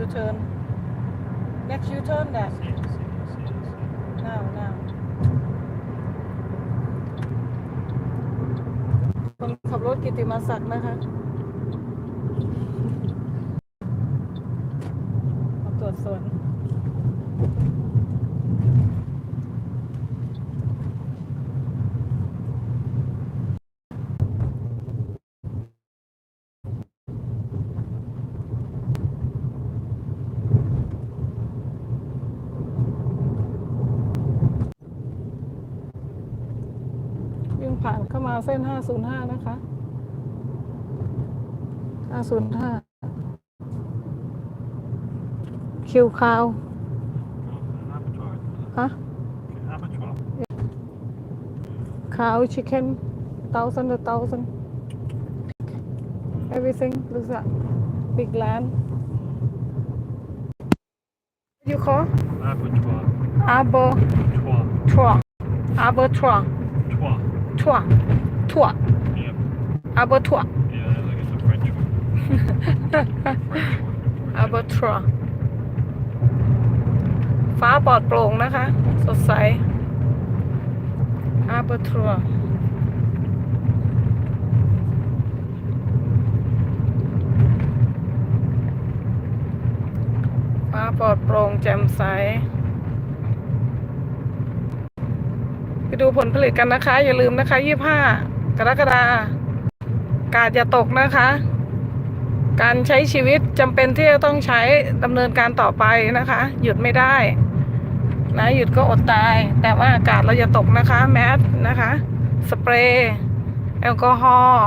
U-turn next U-turn that See, see, see, see. now now คนขับรถกิติมาศักดิ์นะคะมาตรวจสวน วิ่งผ่านเข้ามาเส้น505นะคะ505คิวคาว An abattoir. ฮะ Okay, abattoir. คาว chicken thousand a thousand everything looks like big land you call Abattoir. arbor Toit. tour arbor tour Toit. tour tour Yep. arbor tour Yeah, I think it's a French one. French one. arbor tour ฟ้าปลอดโปร่งนะคะ สดใส arbor tour ฟ้าปลอดโปร่งแจ่มใสไปดูผลผลิตกันนะคะ อย่าลืมนะคะ25 กรกฎากาดอย่าตกนะคะ การใช้ชีวิตจำเป็นที่จะต้องใช้ดำเนินการต่อไปนะคะ หยุดไม่ได้ นะหยุดก็อดตาย แต่ว่าอากาศเราอย่าตกนะคะ แมสนะคะ สเปรย์แอลกอฮอล์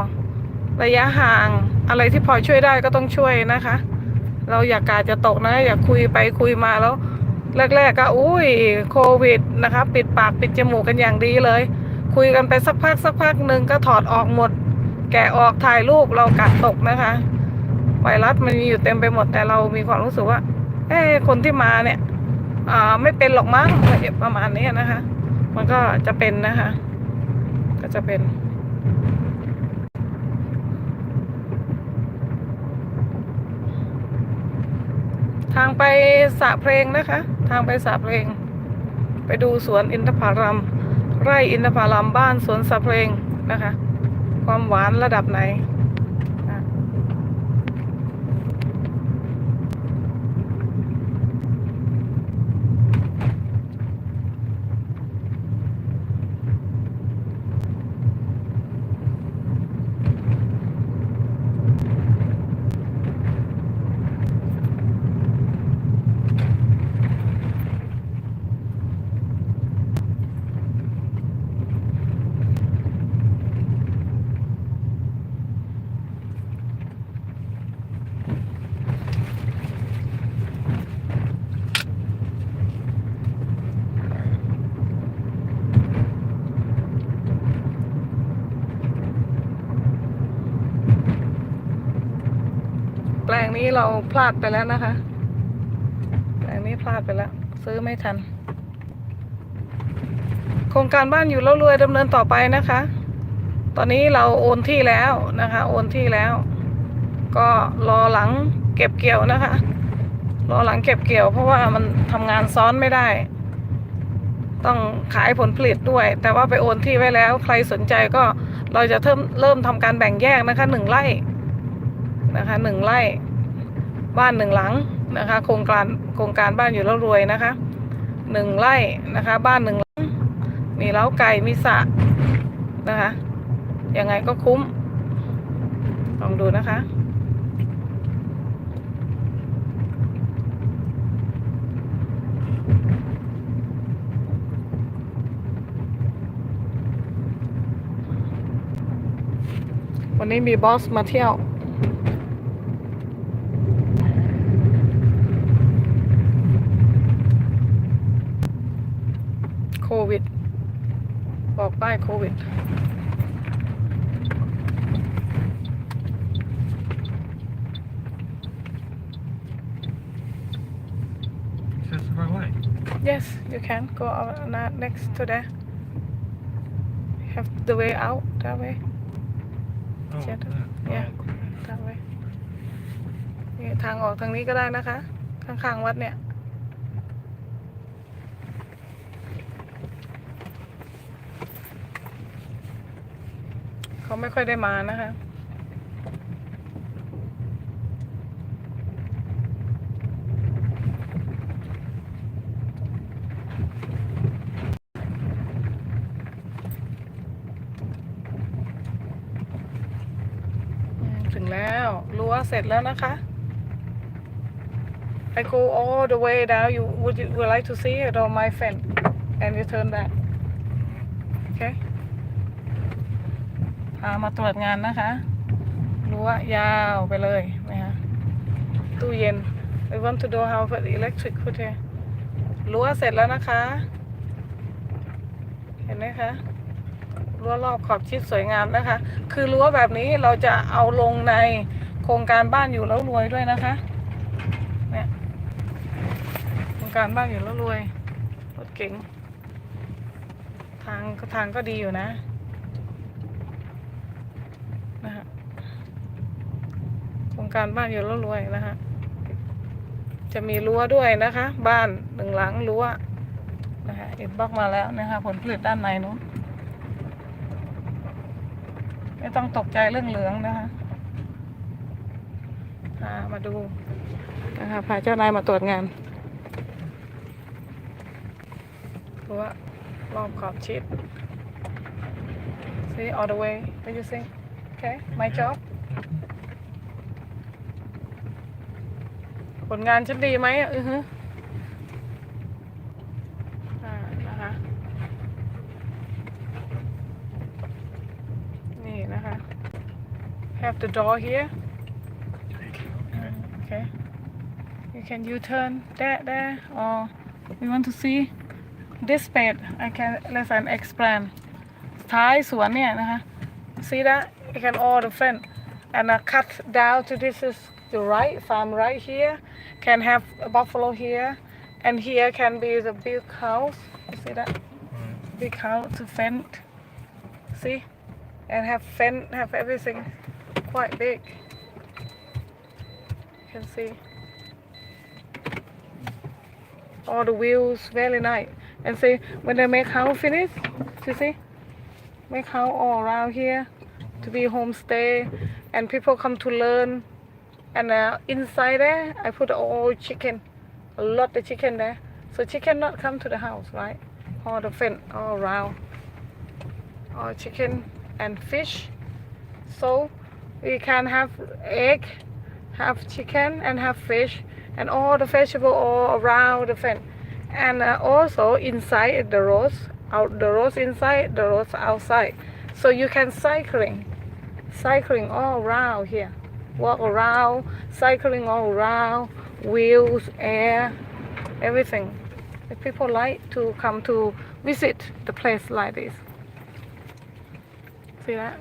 ระยะห่าง อะไรที่พอช่วยได้ก็ต้องช่วยนะคะ เราอย่ากาดจะตกนะ อย่าคุยไปคุยมาแล้ว แรก ๆ ก็อุ้ยโควิดนะคะ ปิดปากปิดจมูกกันอย่างดีเลย คุยกันไปสักพักสักพักหนึ่งก็ถอดออกหมด แกะออกถ่ายรูปเรากาดตกนะคะ ไวรัสมันมีอยู่เต็มไปหมดแต่เรามีความรู้สึกว่า เอ้คนที่มาเนี่ยอ่าไม่เป็นหรอกมั้งประมาณนี้นะคะ มันก็จะเป็นนะคะ ก็จะเป็นทางไปสระเพลงนะคะ ทางไปสระเพลง ไปดูสวนอินทผลัม ไร่อินทผลัมบ้านสวนสะเพลงนะคะ ความหวานระดับไหน ลงนี้เราพลาดไปแล้วนะคะ แปลงนี้พลาดไปแล้ว ซื้อไม่ทัน โครงการบ้านอยู่แล้วรวยดำเนินต่อไปนะคะ ตอนนี้เราโอนที่แล้วนะคะ โอนที่แล้ว ก็รอหลังเก็บเกี่ยวนะคะ รอหลังเก็บเกี่ยว เพราะว่ามันทำงานซ้อนไม่ได้ ต้องขายผลผลิตด้วย แต่ว่าไปโอนที่ไว้แล้ว ใครสนใจก็เราจะเริ่มเริ่มทำการแบ่งแยกนะคะหนึ่งไร่ นะคะหนึ่งไร่บ้านหนึ่งหลังนะคะ โครงการโครงการบ้านอยู่แล้วรวยนะคะหนึ่งไร่นะคะ บ้านหนึ่งหลัง มีเล้าไก่มีสระนะคะยังไงก็คุ้ม ลองดูนะคะวันนี้มีบอสมาเที่ยว โควิด บอก ป้ายโควิด Is this the right way? yes you can go out na- next to there have the way out that way Oh, Check it. there. Yeah. Oh, okay. that way นี่ทางออกทางนี้ก็ได้นะคะ ข้างๆวัดเนี่ย เขาไม่ค่อยได้มานะคะถึงแล้วรั้วเสร็จแล้วนะคะ I go all the way down you would you would like to see it on my fence and you turn back okay พา มาตรวจงานนะคะรั้วยาวไปเลยนะคะตู้เย็น I want to know how the electric put here รั้วเสร็จแล้วนะคะ เห็นไหมคะรั้วรอบขอบชิดสวยงามนะคะ คือรั้วแบบนี้เราจะเอาลงในโครงการบ้านอยู่แล้วรวยด้วยนะคะเนี่ยโครงการบ้านอยู่แล้วรวยรถเก๋งทางทางก็ดีอยู่นะ นะฮะ โค รงการบ้านอยู่แล้วรวยนะคะจะมีรั้วด้วยนะคะ บ้านหนึ่งหลังรั้วนะคะอิดบล็อกมาแล้วนะคะ ผลผลิตด้านในนู้นไม่ต้องตกใจเรื่องเหลืองนะคะามาดูนะคะพาเจ้านายมาตรวจงานรั้วรอบขอบชิด see all the way what you think okay my job ผลงานฉันดีไหมอะอือฮึอ่านะคะ นี่นะคะ have the door here Okay. okay you can U-turn there there or we want to see this page I can let's an expand ท้ายสวนเนี่ยนะคะ see that you can all the front and uh, cut down to this is the right farm right here can have a buffalo here and here can be the big house you see that? Right. big house to fence see? And have fence have everything quite big. You can see. All the wheels very nice. And see when they make house finish you see? Make house all around here to be homestay and people come to learn and uh, inside there I put all chicken a lot of chicken there. So chicken not come to the house right? All the fence all around all chicken and fish. So we can have egg have chicken and have fish. And all the vegetable all around the fence. And uh, also inside the roads out the roads inside the roads outside. So you can cycling cycling all around here walk around cycling all around wheels air everything if people like to come to visit the place like this see that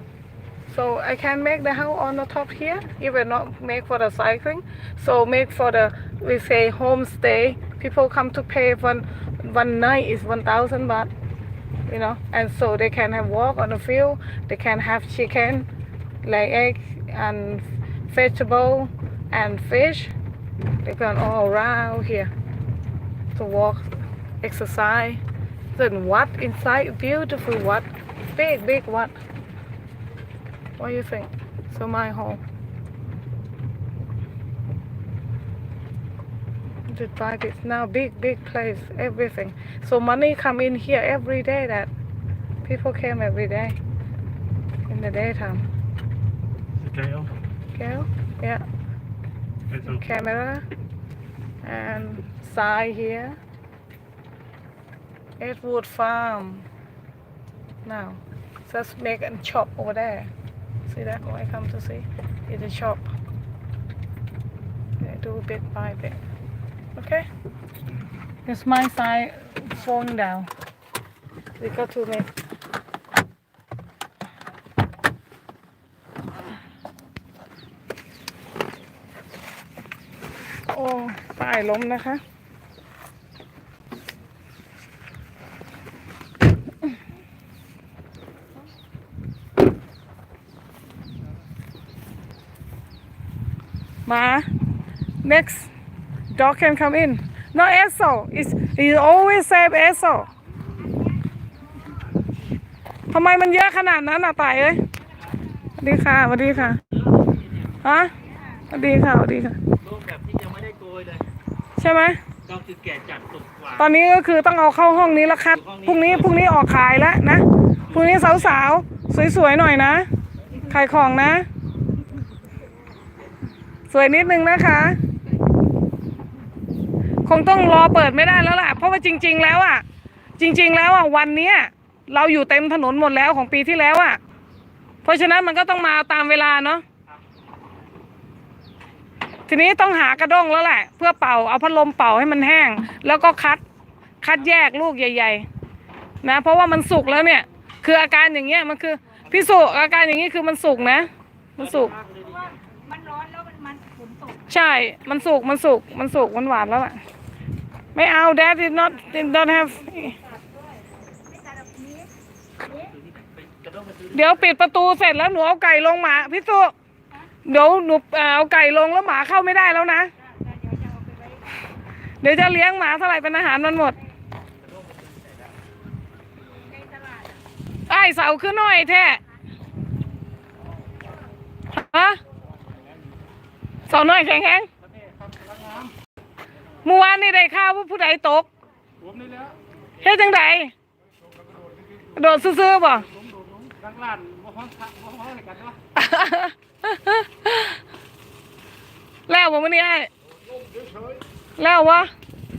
so I can make the house on the top here, It will not make for the cycling. So make for the we say homestay. People come to pay one one night is one thousand baht, you know, and so they can have walk on the field. They can have chicken, lay egg, and vegetable and fish. They can all around here to walk, exercise. Then what inside beautiful what, big big what. What do you think? So my home. Just buy this now big big place everything. So money come in here every day that people came every day in the daytime. Okay? Yeah. It's okay. Camera and sign here. Edgewood Farm. Now, just make a shop over there. See that? What I come to see is a shop. They do bit by bit. Okay? Mm. It's my side falling down. We got to make. ป้ายล้มนะคะ มา next dog can come in no Esso is he always save Esso ทำไมมันเยอะขนาดนั้นอะตายเอ้ยสวัสดีค่ะสวัสดีค่ะฮะสวัสดีค่ะสวัสดีค่ะรูปแบบที่ยังไม่ได้โกยเลย ใช่ไหมก็คือแก่จัดสุกกว่า ตอนนี้ก็คือต้องเอาเข้าห้องนี้แล้วคัดพรุ่งนี้พรุ่งนี้ออกขายแล้วนะพรุ่งนี้สาวๆสวยๆหน่อยนะขายของนะ สวยนิดนึงนะคะ คงต้องรอเปิดไม่ได้แล้วล่ะ เพราะว่าจริง ๆ แล้วอะ จริง ๆ แล้วอะวันเนี้ยเราอยู่เต็มถนนหมดแล้วของปีที่แล้วอะ เพราะฉะนั้นมันก็ต้องมาตามเวลาเนาะ ทีนี้ต้องหากระด้งแล้วแหละ เพื่อเป่าเอาพัดลมเป่าให้มันแห้ง แล้วก็คัดคัดแยกลูกใหญ่ ๆ นะ เพราะว่ามันสุกแล้วเนี่ย คืออาการอย่างเงี้ยมันคือพี่สุอาการอย่างนี้คือมันสุกนะ มันสุกมันร้อนแล้วมันมันฝนตกใช่ มันสุกมันสุกมันสุกมันหวานแล้วล่ะไม่เอา dad did not did not have เดี๋ยวปิดประตูเสร็จแล้วหนูเอาไก่ลงหมาพี่สุ เดี๋ยวหนูเอ่อเอาไก่ลงแล้วหมาเข้าไม่ได้แล้วนะ เดี๋ยวจะเลี้ยงหมาเท่าไหร่เป็นอาหารมันหมดไอ้เสาขึ้นหน่อยแท้ฮะเสาหน่อยแข็งแข็งเมื่อวานนี่ได้ข่าวว่าผู้ใดตกผมนี่แล้วเฮ็ดจังไดโดดซื่อๆบ่ ข้างล่างว่าห้องพักว่าห้องอะไรกันวะแล้วบ่มื้อนี้ไอ้แล้ววะ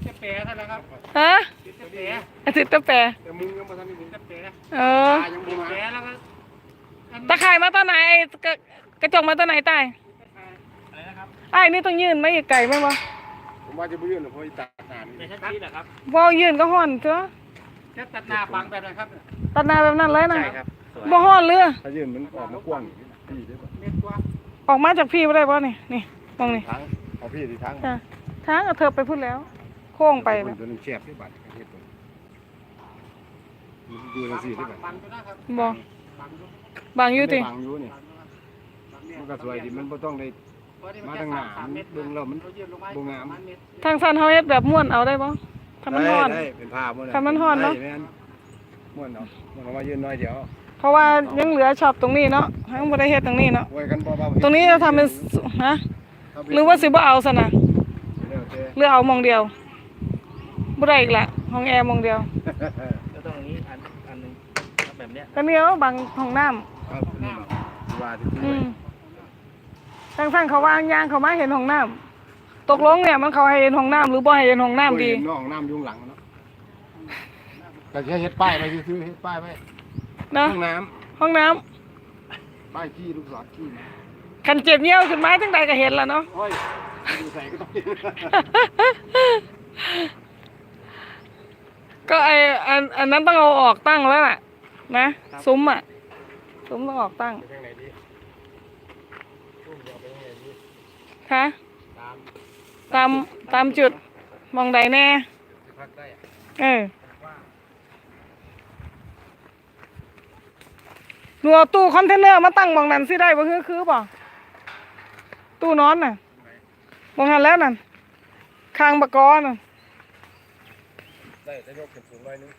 จะแปรเท่านั้นครับฮะจะแปรอาทิตย์ตะแปรแต่มึงยังมาทันได้มึงจะแปรเออตายังบ่มาแปรแล้วก็อันตะไคร่มาตอนไหนไอ้กระกระจกมาตอนไหนตายอะไรนะครับไอ้นี่ต้องยืนไหม่อีกไก่ไหมวะผมว่าจะบ่ยืนหรอกเพราะอีตาหนานี่ไม่ใช่ที่เหรอครับบ่ยืนก็ห่อนเจ้าจะตัดหน้าบังแบบไหนครับ ตัดหน้าแบบนั้นเลยนะใช่ครับสวย บ่ห่อนเรือถ้ายืนมันออกมากว้างพี่ได้ป่ะเม็ดกว่าออกมาจากพี่บ่ได้บ่นี่นี่มองนี่ทางเอาพี่ที่ทางจ้ะทางเอาเธอไปพูดแล้ว โค้งไปมันะนตัวนึงแคบที่บัดเฮ็ดตัวอยู่จังซี่ได้ป่ะบังไปนะครับบ่บังดูบางอยู่ติบังอยู่นี่บังเนี่ยมันก็สวยดีมันบ่ต้องได้มาทางหน้าเบิ่งแล้วมันบ่งามทางสั้นเฮาเฮ็ดแบบม่วนเอาได้บ่ถ้ามันห่อนได้เป็นผ้าหมดถ้ามันฮ้อนเนอะได้แม่ม่วนเนาะมันก็มายืนน้อยเดียว เพราะว่ายังเหลือช็อปตรงนี้เนาะยังบ่ได้เฮ็ดตรงนี้เนาะไว้กันบ่เบาๆตรงนี้จะทำเป็นสฮะหรือว่าสิบ่เอาซะนะแล้วแต่หรือเอามองเดียวบ่ได้อีกละห้องแอร์มองเดียวก็ต้องอย่างนี้อันอันหนึงเอาแบบเนี้ยก็เนี้ยบางห้องน้ำครับนี่บอกว่าที่อืมทางสั่งเขาวางยางเขามาเห็นห้องน้ำตกลงเนี่ยมันเขาให้เห็นห้องน้ำหรือบ่ให้เห็นห้องน้ำดี น้องน้ำยุงหลังเนาะก็จะเฮ็ดป้ายไปซื้อๆเฮ็ดป้ายไป นะห้องน้ห้องน้ำำป้ายขี้ลูกศรขี้นะคันเจ็บเงี้ยวขึ้นมาจังใดก็เห็นแล้วเนาะ โอ้ยดูใส่ก็ต้องก็ไออันอันนั้นต้องเอาออกตั้งแล้วล่ะ นะซุ้มอะซุ้มต้องออกตั้งไปทางไหนดีลูกจะเอาไปทางไหนดีคะตามตามตามจุดมองใดแน่ที่ภาคใต้อะเออ หนูเอาตู้คอนเทนเนอร์มาตั้งมองนั้นสิได้บ่คือคือบ่ตู้นอนน่ะมองหันแล้วนั่นคางบะกอน่ะได้ถ้ายกขึ้นสูงหน่อยนึง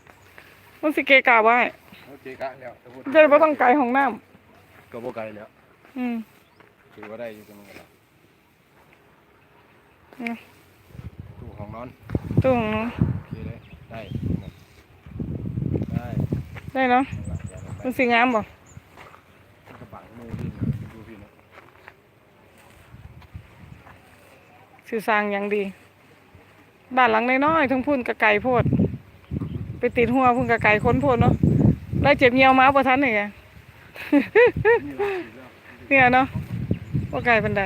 มันสิเกะกะไว้โอเคกะแล้วแต่พูดจะได้บ่ต้องไกลห้องน้ำก็บ่ไกลแล้วอืม ถือว่าได้อยู่ตรงนั้นก็ได้อืม ตู้ของนอนตู้ของหนูโอเคเลยได้ได้ได้เนาะข้างหลังอย่าลงไปมันสิงามบ่ กระบังมือพี่นะดูพี่นะ สิสร้างอย่างดี บ้านหลังน้อยๆทั้งพุ่นกระไก่โพด ไปติดหัวพุ่นกระไก่ค้นโพดเนาะได้เจ็บเหี่ยวมาบ่ทันนี่ไงเนี่ยเนาะว่าไก่เป็นใด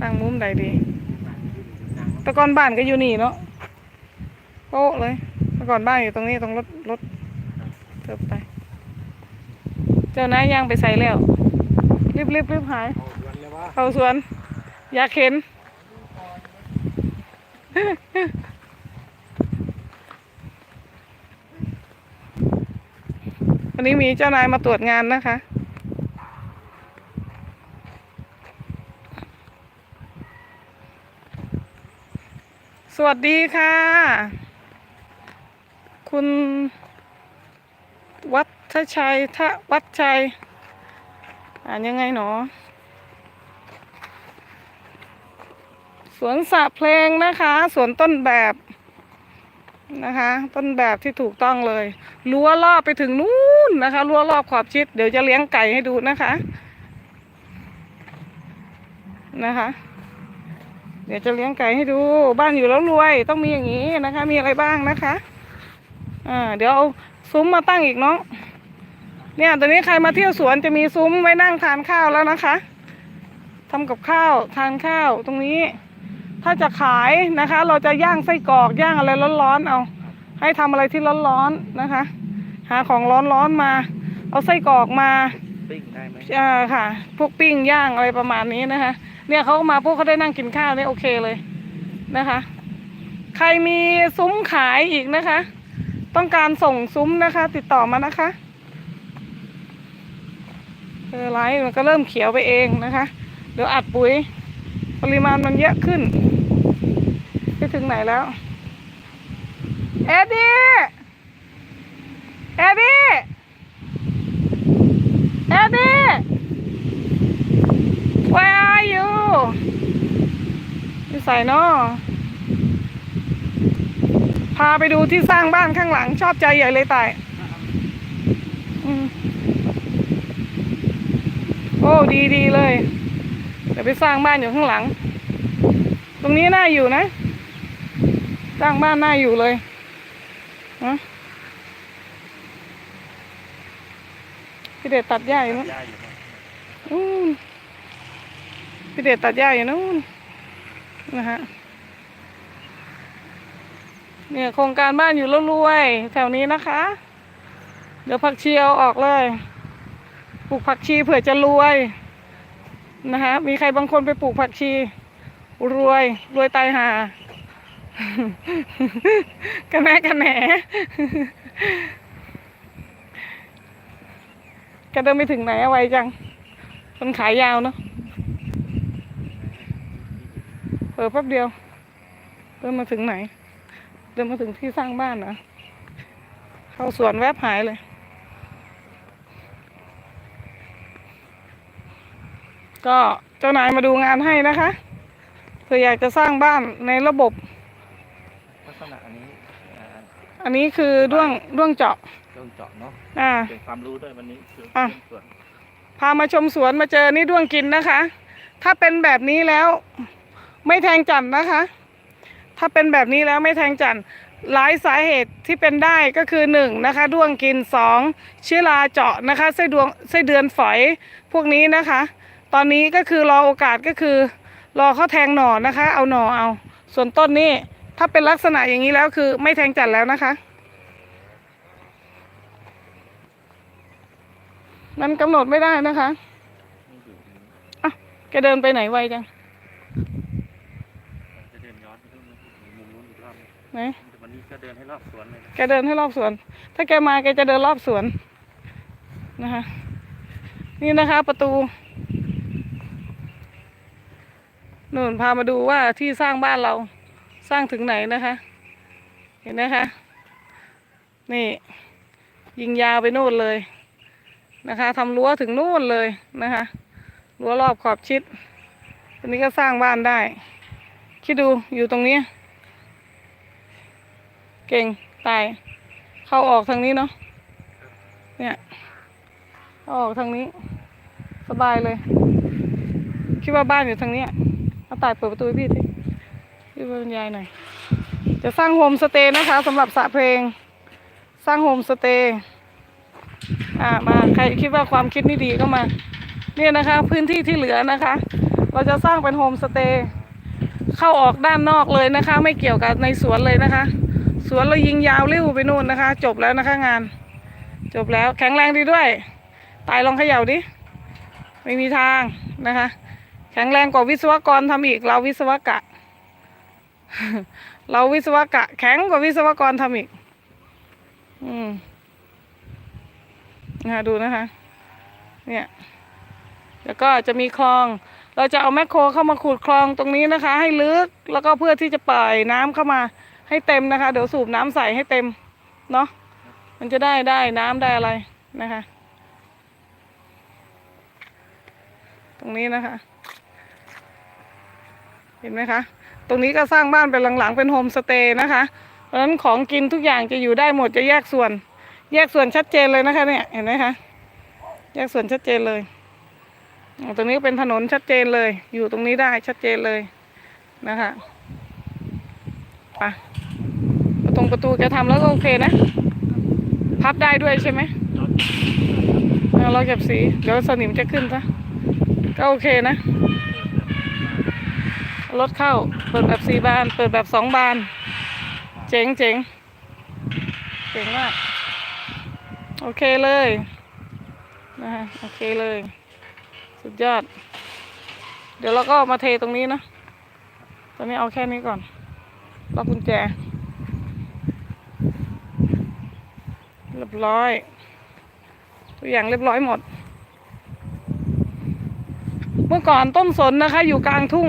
ตั้งมุมใดดีแต่ก่อนบ้านก็อยู่นี่เนาะโป๊ะเลยแต่ก่อนบ้านอยู่ตรงนี้ตรงรถรถเถิบไป เจ้านายย่างไปใส่แล้วรีบรีบรีบหายเอาสวนเลยว่าเข้าสวน อยากเห็น วันนี้มีเจ้านายมาตรวจงานนะคะ สวัสดีค่ะ คุณวัฒชัยทวัฒชัย อ่านยังไงหนอ สวนสระเพลงนะคะสวนต้นแบบนะคะ ต้นแบบที่ถูกต้องเลยรั้วรอบไปถึงนู้นนะคะรั้วรอบขอบชิด เดี๋ยวจะเลี้ยงไก่ให้ดูนะคะนะคะ เดี๋ยวจะเลี้ยงไก่ให้ดู บ้านอยู่แล้วรวยต้องมีอย่างนี้นะคะ มีอะไรบ้างนะคะอ่าเดี๋ยวเอาซุ้มมาตั้งอีกเนาะเนี่ยตอนนี้ใครมาเที่ยวสวนจะมีซุ้มไว้นั่งทานข้าวแล้วนะคะทำกับข้าวทานข้าวตรงนี้ ถ้าจะขายนะคะ เราจะย่างไส้กรอกย่างอะไรร้อนๆเอา ให้ทำอะไรที่ร้อนๆนะคะ หาของร้อนๆมา เอาไส้กรอกมาปิ้งได้ไหมอ่าค่ะ พวกปิ้งย่างอะไรประมาณนี้นะคะ เนี่ยเขาก็มาพวกเขาได้นั่งกินข้าวเนี่ยโอเคเลยนะคะ ใครมีซุ้มขายอีกนะคะ ต้องการส่งซุ้มนะคะ ติดต่อมานะคะเออไลฟ์มันก็เริ่มเขียวไปเองนะคะ เดี๋ยวอัดปุ๋ย ปริมาณมันเยอะขึ้นไปถึงไหนแล้ว เอ็ดดี้เอ็ดดี้เอ็ดดี้ Where are you อยู่ใส่นอพาไปดูที่สร้างบ้านข้างหลังชอบใจใหญ่เลยตายโอ้ดีดีเลย ดี๋ยวไปสร้างบ้านอยู่ข้างหลัง ตรงนี้น่าอยู่นะ สร้างบ้านน่าอยู่เลยฮะพี่เดชตัดหญ้าอยู่นะย่าอยู่นะนู่นพี่เดชตัดหญ้าอยู่นู่นนะฮะเนี่ยโครงการบ้านอยู่แล้วรวยแถวนี้นะคะ เดี๋ยวผักชีเอาออกเลย ปลูกผักชีเผื่อจะรวย นะคะมีใครบางคนไปปลูกผักชี รวยรวยตายหากันแน่กันแหนแกเดินไปถึงไหนเอาไว้จังมันขายยาวเนาะเปิดแป๊บเดียว เดินมาถึงไหน เดินมาถึงที่สร้างบ้านนะเข้าสวนแวบหายเลย ก็เจ้านายมาดูงานให้นะคะเผื่ออยากจะสร้างบ้านในระบบ ลักษณะอันนี้อ่าอันนี้คือด้วงด้วงเจาะเครื่องเจาะเนาะอ่า เป็นความรู้ด้วยวันนี้คืออะเรื่องส่วนพามาชมสวนมาเจอนี่ด้วงกินนะคะ ถ้าเป็นแบบนี้แล้ว ไม่แทงจันทร์นะคะ ถ้าเป็นแบบนี้แล้วไม่แทงจันทร์หลายสาเหตุที่เป็นได้ก็คือหนึ่งนะคะด้วงกินสองเชื้อราเจาะนะคะไส้ดวงไส้เดือนฝอยพวกนี้นะคะ ตอนนี้ก็คือรอโอกาสก็คือ รอเขาแทงหน่อนะคะ เอาหน่อเอา ส่วนต้นนี่ถ้าเป็นลักษณะอย่างนี้แล้วคือไม่แทงจันทร์แล้วนะคะ มันกำหนดไม่ได้นะคะนี่อยู่ตรงนี้อะแกเดินไปไหนไวจังจะเดินย้อนไปตรงนู้นมุมนู้นอีกรอบนึงไหนแต่วันนี้ก็เดินให้รอบสวนเลยนะแกเดินให้รอบสวน ถ้าแกมาแกจะเดินรอบสวนนะคะ นี่นะคะประตู นู่นพามาดูว่าที่สร้างบ้านเราสร้างถึงไหนนะคะ เห็นนะคะ นี่ ยิงยาวไปนู่นเลยนะคะทำรั้วถึงนู่นเลยนะคะรั้วรอบขอบชิดตอนนี้ก็สร้างบ้านได้ คิดดูอยู่ตรงนี้ เก่งตาย เข้าออกทางนี้เนาะเนี่ยเข้าออกทางนี้ สบายเลย คิดว่าบ้านอยู่ทางเนี้ยเอาตายเปิดประตูให้พี่สิพี่บรรยายหน่อย จะสร้างโฮมสเตย์นะคะสำหรับสระเพลง สร้างโฮมสเตย์อ่ามาใครคิดว่าความคิดนี่ดีก็มา เนี่ยนะคะ พื้นที่ที่เหลือนะคะ เราจะสร้างเป็นโฮมสเตย์เข้าออกด้านนอกเลยนะคะ ไม่เกี่ยวกับในสวนเลยนะคะ สวนเรายิงยาวเร็วไปนู่นนะคะ จบแล้วนะคะงาน จบแล้วแข็งแรงดีด้วย ตายลองเขย่าดิ ไม่มีทางนะคะ แข็งแรงกว่าวิศวกรทำอีก เราวิศวกะ เราวิศวกะ แข็งกว่าวิศวกรทำอีก อืมนะคะดูนะคะ เนี่ย แล้วก็จะมีคลอง เราจะเอาแมคโครเข้ามาขุดคลองตรงนี้นะคะ ให้ลึก แล้วก็เพื่อที่จะปล่อยน้ำเข้ามาให้เต็มนะคะ เดี๋ยวสูบน้ำใส่ให้เต็ม เนาะ มันจะได้ได้น้ำได้อะไรนะคะ ตรงนี้นะคะ เห็นไหมคะ ตรงนี้ก็สร้างบ้านเป็นหลังๆเป็นโฮมสเตย์นะคะ เพราะฉะนั้นของกินทุกอย่างจะอยู่ได้หมดจะแยกส่วน แยกส่วนชัดเจนเลยนะคะเนี่ยเห็นไหมคะแยกส่วนชัดเจนเลยอ๋อตรงนี้ก็เป็นถนนชัดเจนเลย อยู่ตรงนี้ได้ชัดเจนเลยนะคะไปประตรงประตูแกทำแล้วก็โอเคนะ พับได้ด้วยใช่ไหมน็อตเอาเราเก็บสี เดี๋ยวสนิมจะขึ้นซะก็โอเคนะ รถเข้า เปิดแบบสี่บาน เปิดแบบสองบาน เจ๋งเจ๋งเจ๋งมาก โอเคเลยนะฮะโอเคเลย สุดยอด เดี๋ยวเราก็มาเทตรงนี้นะตอนนี้เอาแค่นี้ก่อนล็อกกุญแจ เรียบร้อยทุกอย่างเรียบร้อยหมด เมื่อก่อนต้นสนนะคะ อยู่กลางทุ่ง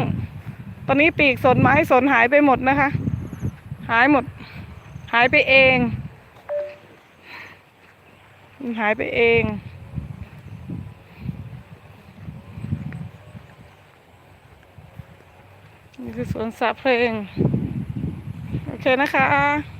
อนนี้ปีกสนไม้สนหายไปหมดนะคะ หายหมด หายไปเองมันหายไปเอง นี่คือสวนสาเพลง โอเคนะคะ